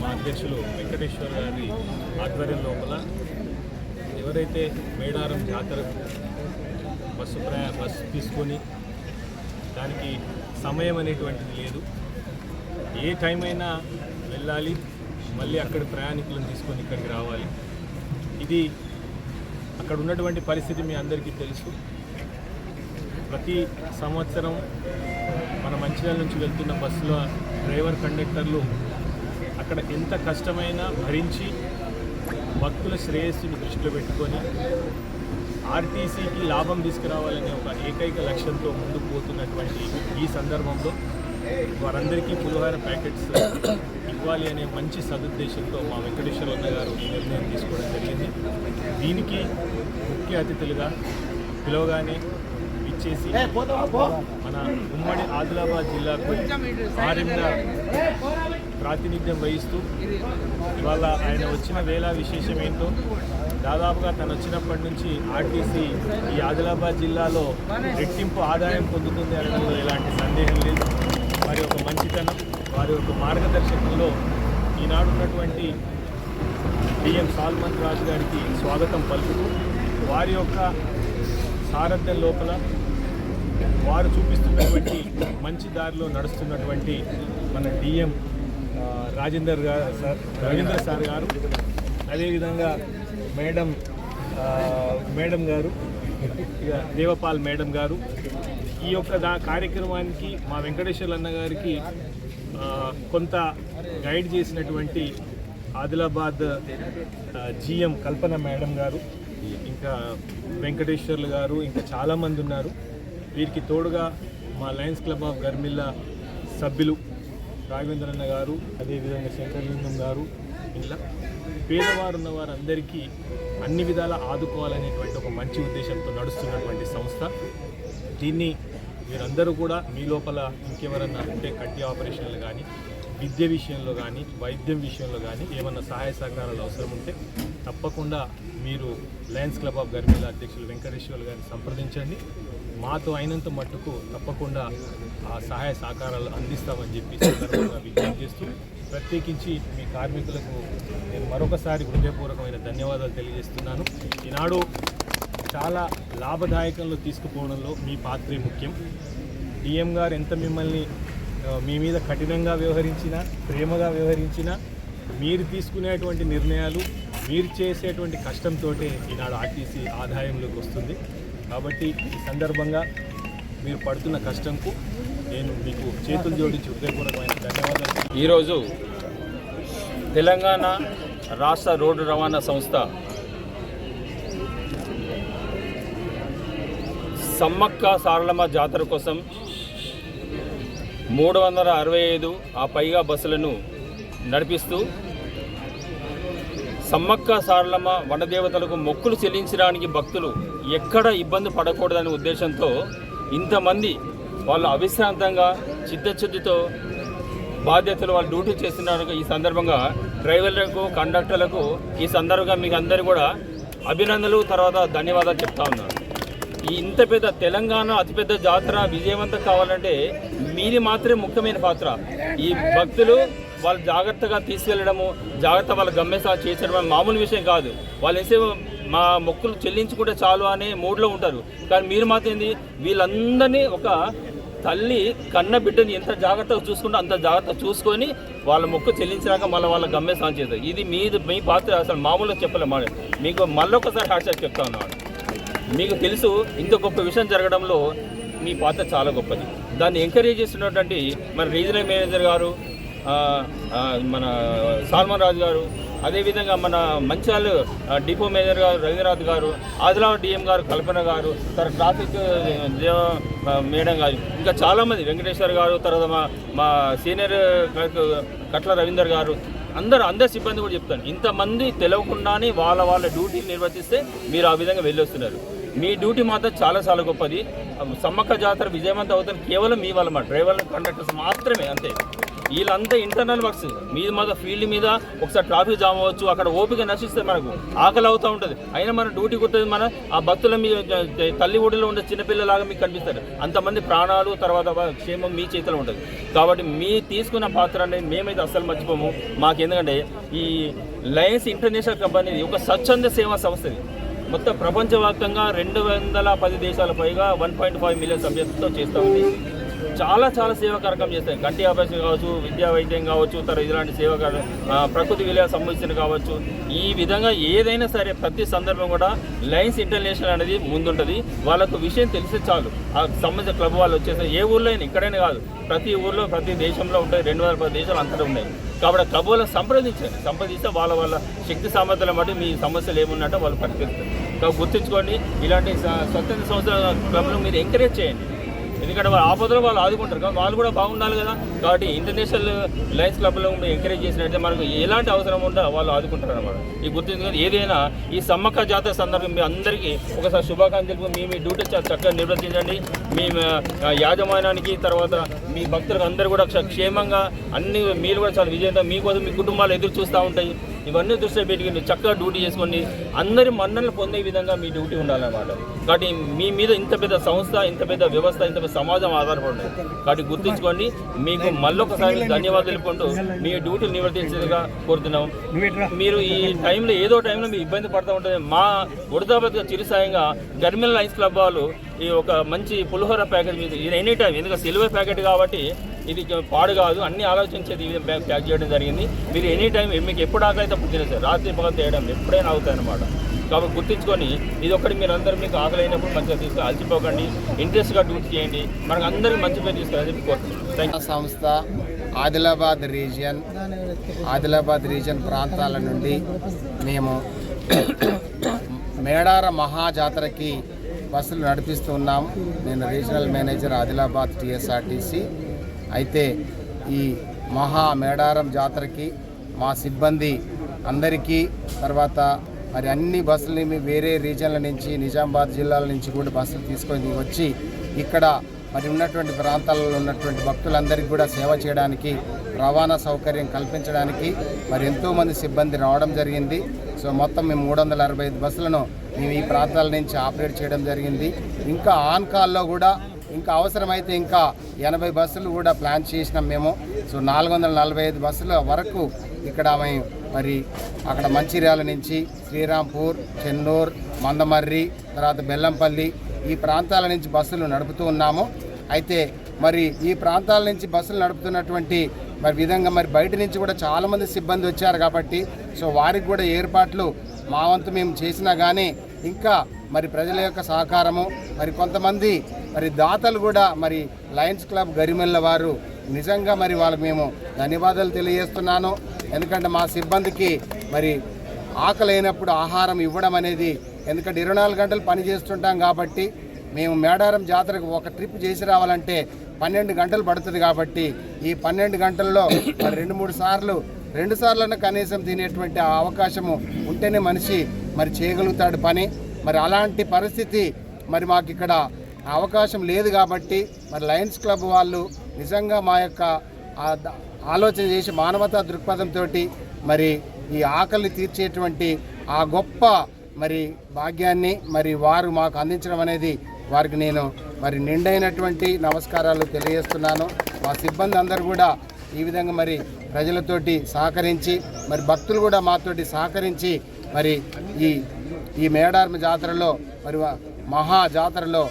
మా అధ్యక్షులు వెంకటేశ్వర గారి ఆధ్వర్యం లోపల ఎవరైతే మేడారం జాతర బస్సు ప్రయా బస్సు తీసుకొని దానికి సమయం అనేటువంటిది లేదు. ఏ టైం అయినా వెళ్ళాలి మళ్ళీ అక్కడ ప్రయాణికులను తీసుకొని ఇక్కడికి రావాలి. ఇది అక్కడ ఉన్నటువంటి పరిస్థితి మీ అందరికీ తెలుసు. ప్రతి సంవత్సరం మన మంచిర్యాల నుంచి వెళ్తున్న బస్సులో డ్రైవర్ కండక్టర్లు అక్కడ ఎంత కష్టమైనా భరించి భక్తుల శ్రేయస్సును దృష్టిలో పెట్టుకొని ఆర్టీసీకి లాభం తీసుకురావాలనే ఒక ఏకైక లక్ష్యంతో ముందుకు పోతున్నటువంటి ఈ సందర్భంలో వారందరికీ పులిహోర ప్యాకెట్స్ ఇవ్వాలి అనే మంచి సదుద్దేశంతో మా వెంకటేశ్వర అన్న గారు నిర్ణయం తీసుకోవడం జరిగింది. దీనికి ముఖ్య అతిథులుగా పిలవగానే ఇచ్చేసి మన ఉమ్మడి ఆదిలాబాద్ జిల్లాకు ఆరింద ప్రాతినిధ్యం వహిస్తూ ఇవాళ ఆయన వచ్చిన వేళ విశేషం ఏంటో దాదాపుగా తను వచ్చినప్పటి నుంచి ఆర్టీసీ ఈ ఆదిలాబాద్ జిల్లాలో రెట్టింపు ఆదాయం పొందుతుంది అనడంలో ఎలాంటి సందేహం లేదు. వారి యొక్క మంచితనం వారి యొక్క మార్గదర్శకంలో ఈనాడు ఉన్నటువంటి డిఎం సాల్మన్ రాజు గారికి స్వాగతం పలుకుతూ వారి యొక్క సారథ్యం లోపల వారు చూపిస్తున్నటువంటి మంచి దారిలో నడుస్తున్నటువంటి మన డిఎం రాజేందర్ గారు సార్ సార్ గారు అదేవిధంగా మేడం మేడం గారు ఇక దేవపాల్ మేడం గారు ఈ యొక్క దా కార్యక్రమానికి మా వెంకటేశ్వర్లు అన్న గారికి కొంత గైడ్ చేసినటువంటి ఆదిలాబాద్ జిఎం కల్పన మేడం గారు ఇంకా వెంకటేశ్వర్లు గారు ఇంకా చాలామంది ఉన్నారు. వీరికి తోడుగా మా లయన్స్ క్లబ్ ఆఫ్ గర్మిల్లా సభ్యులు రాఘవేంద్రన్న గారు అదేవిధంగా శంకరలింగం గారు ఇలా పేదవారు ఉన్న వారందరికీ అన్ని విధాలా ఆదుకోవాలనేటువంటి ఒక మంచి ఉద్దేశంతో నడుస్తున్నటువంటి సంస్థ. దీన్ని మీరందరూ కూడా మీ లోపల ఇంకెవరన్నా ఉంటే కంటి ఆపరేషన్లు కానీ విద్య విషయంలో కానీ వైద్యం విషయంలో కానీ ఏమన్నా సహాయ సహకారాలు అవసరం ఉంటే తప్పకుండా మీరు లయన్స్ క్లబ్ ఆఫ్ గర్మిల అధ్యక్షులు వెంకటేశ్వర్లు గారిని సంప్రదించండి. మాతో అయినంత మట్టుకు తప్పకుండా ఆ సహాయ సహకారాలు అందిస్తామని చెప్పి సందర్భంగా విజ్ఞప్తి చేస్తూ ప్రత్యేకించి మీ కార్మికులకు నేను మరొకసారి హృదయపూర్వకమైన ధన్యవాదాలు తెలియజేస్తున్నాను. ఈనాడు చాలా లాభదాయకంలో తీసుకుపోవడంలో మీ పాత్రే ముఖ్యం. డిఎం గారు ఎంత మిమ్మల్ని మీ మీద కఠినంగా వ్యవహరించినా ప్రేమగా వ్యవహరించినా మీరు తీసుకునేటువంటి నిర్ణయాలు మీరు చేసేటువంటి కష్టంతో ఈనాడు ఆర్టీసీ ఆదాయంలోకి వస్తుంది. కాబట్టి ఈ సందర్భంగా మీరు పడుతున్న కష్టంకు నేను మీకు చేతులు జోడించి హృదయపూర్వకమైన ధన్యవాదాలు ఈరోజు తెలంగాణ రాష్ట్ర రోడ్డు రవాణా సంస్థ సమ్మక్క సారలమ్మ జాతర కోసం మూడు వందల అరవై ఐదు ఆ పైగా బస్సులను నడిపిస్తూ సమ్మక్క సారలమ్మ వనదేవతలకు మొక్కులు చెల్లించడానికి భక్తులు ఎక్కడ ఇబ్బంది పడకూడదనే ఉద్దేశంతో ఇంతమంది వాళ్ళు అవిశ్రాంతంగా చిత్తశుద్ధితో బాధ్యతలు వాళ్ళు డ్యూటీ చేస్తున్నారు. ఈ సందర్భంగా డ్రైవర్లకు కండక్టర్లకు ఈ సందర్భంగా మీకు అందరూ కూడా అభినందనలు తర్వాత ధన్యవాదాలు చెప్తా ఉన్నాను. ఈ ఇంత పెద్ద తెలంగాణ అతిపెద్ద జాతర విజయవంతం కావాలంటే మీది మాత్రమే ముఖ్యమైన పాత్ర. ఈ భక్తులు వాళ్ళు జాగ్రత్తగా తీసుకెళ్ళడము జాగ్రత్త వాళ్ళ గమ్యసా చేసడం మామూలు విషయం కాదు. వాళ్ళు వేసే మా మొక్కులు చెల్లించుకుంటే చాలు అనే మూడ్లో ఉంటారు. కానీ మీరు మాత్రం ఏంది? వీళ్ళందరినీ ఒక తల్లి కన్న బిడ్డని ఎంత జాగ్రత్తగా చూసుకుంటే అంత జాగ్రత్త చూసుకొని వాళ్ళ మొక్కు చెల్లించినాక మళ్ళీ వాళ్ళ గమ్య సాంచేది ఇది మీది మీ పాత్ర అసలు మామూలుగా చెప్పలేము మీకు మళ్ళొకసారి హ్యాట్సాప్ చెప్తా ఉన్నాడు మీకు తెలుసు ఇంత గొప్ప విషయం జరగడంలో మీ పాత్ర చాలా గొప్పది. దాన్ని ఎంకరేజ్ చేస్తున్నటువంటి మన రీజనల్ మేనేజర్ గారు మన సాల్మన్ రాజు గారు అదేవిధంగా మన మంచాల్ డిపో మేనేజర్ గారు రవీంద్రనాథ్ గారు ఆదిలాబాద్ డిఎం గారు కల్పన గారు తర్వాత ట్రాఫిక్ మేడం గారు ఇంకా చాలామంది వెంకటేశ్వర్ గారు తర్వాత మా మా సీనియర్ కట్ల రవీందర్ గారు అందరూ అందరు సిబ్బంది కూడా చెప్తాను ఇంతమంది తెలవకుండానే వాళ్ళ వాళ్ళ డ్యూటీని నిర్వర్తిస్తే మీరు ఆ విధంగా వెళ్ళొస్తున్నారు. మీ డ్యూటీ మాత్రం చాలా చాలా గొప్పది. సమ్మక్క జాతర విజయవంతం అవుతుంది. కేవలం మీ వల్ల మా డ్రైవర్లు కండక్టర్స్ మాత్రమే అంతే. వీళ్ళంతా ఇంటర్నల్ వర్క్స్ మీద మాకు ఫీల్డ్ మీద ఒకసారి ట్రాఫిక్ జామ్ అవ్వచ్చు అక్కడ ఓపిక నశిస్తే మనకు. ఆకలి అవుతూ ఉంటుంది. అయినా మన డ్యూటీ కుట్టేది మన ఆ భక్తుల మీద తల్లి ఒడిలో ఉండే చిన్నపిల్లలాగా మీకు కనిపిస్తారు. అంతమంది ప్రాణాలు తర్వాత క్షేమం మీ చేతిలో ఉంటుంది. కాబట్టి మీ తీసుకున్న పాత్ర అనేది మేమైతే అస్సలు మర్చిపోము. మాకు ఎందుకంటే ఈ లయన్స్ ఇంటర్నేషనల్ కంపెనీ ఒక స్వచ్ఛంద సేవా సంస్థ ఇది. మొత్తం ప్రపంచవ్యాప్తంగా రెండు వందల పది దేశాల పైగా వన్ పాయింట్ ఫైవ్ మిలియన్ సభ్యులతో చేస్తూ ఉంది. చాలా చాలా సేవా కార్యక్రమం చేస్తాయి. కంటి ఆపరేషన్ కావచ్చు విద్యా వైద్యం కావచ్చు తర్వాత ఇలాంటి సేవా ప్రకృతి విలువ సంబంధించిన కావచ్చు. ఈ విధంగా ఏదైనా సరే ప్రతి సందర్భం కూడా లయన్స్ ఇంటర్నేషనల్ అనేది ముందుంటుంది. వాళ్ళకు విషయం తెలిస్తే చాలు. ఆ సంబంధించిన క్లబ్ వాళ్ళు వచ్చేసి ఏ ఊర్లో అయినా ఇక్కడైనా కాదు ప్రతి ఊర్లో ప్రతి దేశంలో ఉంటాయి. రెండు వందల పది దేశాలు అంతటా ఉన్నాయి. కాబట్టి క్లబ్ వాళ్ళని సంప్రదించండి. సంప్రదిస్తే వాళ్ళ వాళ్ళ శక్తి సామర్థ్యాలను బట్టి మీ సమస్యలు ఏమున్నట్టో వాళ్ళు పరిష్కరిస్తారు. కాబట్టి గుర్తుంచుకోండి ఇలాంటి స్వతంత్ర సంస్థల క్లబ్ను మీరు ఎంకరేజ్ చేయండి. ఎందుకంటే వాళ్ళు ఆపదలో వాళ్ళు ఆదుకుంటారు. కాబట్టి వాళ్ళు కూడా బాగుండాలి కదా. కాబట్టి ఇంటర్నేషనల్ లయన్స్ క్లబ్లో ఎంకరేజ్ చేసినట్టే మనకు ఎలాంటి అవసరం ఉంటే వాళ్ళు ఆదుకుంటారు అనమాట ఈ గుర్తించుకొని ఏదైనా ఈ సమ్మక్క జాతర సందర్భం మీ అందరికీ ఒకసారి శుభాకాంక్షలు మీ మీ డ్యూటీ చాలా చక్కగా నిర్వర్తించండి. మీ యాజమాన్యానికి తర్వాత మీ భక్తులకు అందరూ కూడా క్షేమంగా అన్ని మీరు కూడా చాలా విజయంతో మీకోసం మీ కుటుంబాలు ఎదురు చూస్తూ ఉంటాయి. ఇవన్నీ దృష్టిలో పెట్టుకుని చక్కగా డ్యూటీ చేసుకొని అందరి మన్నలు పొందే విధంగా మీ డ్యూటీ ఉండాలన్నమాట. కాబట్టి మీ మీద ఇంత పెద్ద సంస్థ ఇంత పెద్ద వ్యవస్థ ఇంత పెద్ద సమాజం ఆధారపడి కాబట్టి గుర్తుంచుకోండి మీకు మళ్ళొకసారి ధన్యవాదాలు తెలుపుకుంటూ మీ డ్యూటీ నివర్తించేదిగా కోరుతున్నాం. మీరు ఈ టైంలో ఏదో టైంలో మీరు ఇబ్బంది పడుతూ ఉంటుంది. మా ఉడతాబద్గా చిరుసాయంగా గర్మిల్ లైన్స్ క్లబ్ వాళ్ళు ఈ ఒక మంచి పులిహోర ప్యాకెట్ మీద ఇది ఎనీ టైం ఎందుకంటే సిల్వర్ ప్యాకెట్ కాబట్టి ఇది పాడు కాదు. అన్ని ఆలోచించేది ఇది ప్యాక్ ప్యాక్ చేయడం జరిగింది. మీరు ఎనీ టైం మీకు ఎప్పుడు ఆకలి అయితే అప్పుడు తినేస్తారు. రాత్రి పగలు తేయడం ఎప్పుడైనా అవుతాయి అనమాట కాబట్టి గుర్తించుకొని ఇది ఒకటి మీరు అందరూ మీకు ఆకలి అయినప్పుడు మంచిగా తీసుకుని అలసిపోకండి. ఇంట్రెస్ట్గా డ్యూటీ చేయండి. మనకు అందరికీ మంచి పేరు తీసుకుని చెప్పి థ్యాంక్ సంస్థ ఆదిలాబాద్ రీజియన్ ఆదిలాబాద్ రీజియన్ ప్రాంతాల నుండి మేము మేడార మహాజాతరకి బస్సులు నడిపిస్తున్నాం నేను రీజనల్ మేనేజర్ ఆదిలాబాద్ టీఎస్ఆర్టీసీ. అయితే ఈ మహా మేడారం జాతరకి మా సిబ్బంది అందరికీ తర్వాత మరి అన్ని బస్సులని వేరే రీజన్ల నుంచి నిజామాబాద్ జిల్లాల నుంచి కూడా బస్సులు తీసుకొని వచ్చి ఇక్కడ మరి ఉన్నటువంటి ప్రాంతాలలో ఉన్నటువంటి భక్తులందరికీ కూడా సేవ చేయడానికి రవాణా సౌకర్యం కల్పించడానికి మరి ఎంతోమంది సిబ్బంది రావడం జరిగింది. సో మొత్తం మేము మూడు వందల అరవై ఐదు బస్సులను మేము ఈ ప్రాంతాల నుంచి ఆపరేట్ చేయడం జరిగింది. ఇంకా ఆన్ కాల్లో కూడా ఇంకా అవసరమైతే ఇంకా ఎనభై బస్సులు కూడా ప్లాన్ చేసినాం మేము. సో నాలుగు వందల నలభై ఐదు బస్సుల వరకు ఇక్కడ మేము మరి అక్కడ మంచిర్యాల నుంచి శ్రీరాంపూర్ చెన్నూర్ మందమర్రి తర్వాత బెల్లంపల్లి ఈ ప్రాంతాల నుంచి బస్సులు నడుపుతూ ఉన్నాము. అయితే మరి ఈ ప్రాంతాల నుంచి బస్సులు నడుపుతున్నటువంటి మరి విధంగా మరి బయట నుంచి కూడా చాలామంది సిబ్బంది వచ్చారు కాబట్టి సో వారికి కూడా ఏర్పాట్లు మా వంతు మేము చేసినా కానీ ఇంకా మరి ప్రజల యొక్క సహకారము మరి కొంతమంది మరి దాతలు కూడా మరి లయన్స్ క్లబ్ గరిమెల్ల వారు నిజంగా మరి వాళ్ళకి మేము ధన్యవాదాలు తెలియజేస్తున్నాను. ఎందుకంటే మా సిబ్బందికి మరి ఆకలి అయినప్పుడు ఆహారం ఇవ్వడం అనేది ఎందుకంటే ఇరవై నాలుగు గంటలు పని చేస్తుంటాం కాబట్టి మేము మేడారం జాతరకు ఒక ట్రిప్ చేసి రావాలంటే పన్నెండు గంటలు పడుతుంది కాబట్టి ఈ పన్నెండు గంటల్లో మరి రెండు మూడు సార్లు రెండు సార్లన్నా కనీసం తినేటువంటి ఆ అవకాశము ఉంటేనే మనిషి మరి చేయగలుగుతాడు పని. మరి అలాంటి పరిస్థితి మరి మాకు ఇక్కడ అవకాశం లేదు కాబట్టి మరి లయన్స్ క్లబ్ వాళ్ళు నిజంగా మా యొక్క ఆలోచన చేసి మానవతా దృక్పథంతో మరి ఈ ఆకలిని తీర్చేటువంటి ఆ గొప్ప మరి భాగ్యాన్ని మరి వారు మాకు అందించడం అనేది వారికి నేను మరి నిండైనటువంటి నమస్కారాలు తెలియజేస్తున్నాను. మా సిబ్బంది అందరూ కూడా ఈ విధంగా మరి ప్రజలతోటి సహకరించి మరి భక్తులు కూడా మాతోటి సహకరించి మరి ఈ ఈ మేడార్మ జాతరలో మరి మహా జాతరలో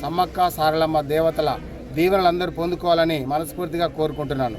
సమ్మక్క సారలమ్మ దేవతల దీవెనలందరూ పొందుకోవాలని మనస్ఫూర్తిగా కోరుకుంటున్నాను.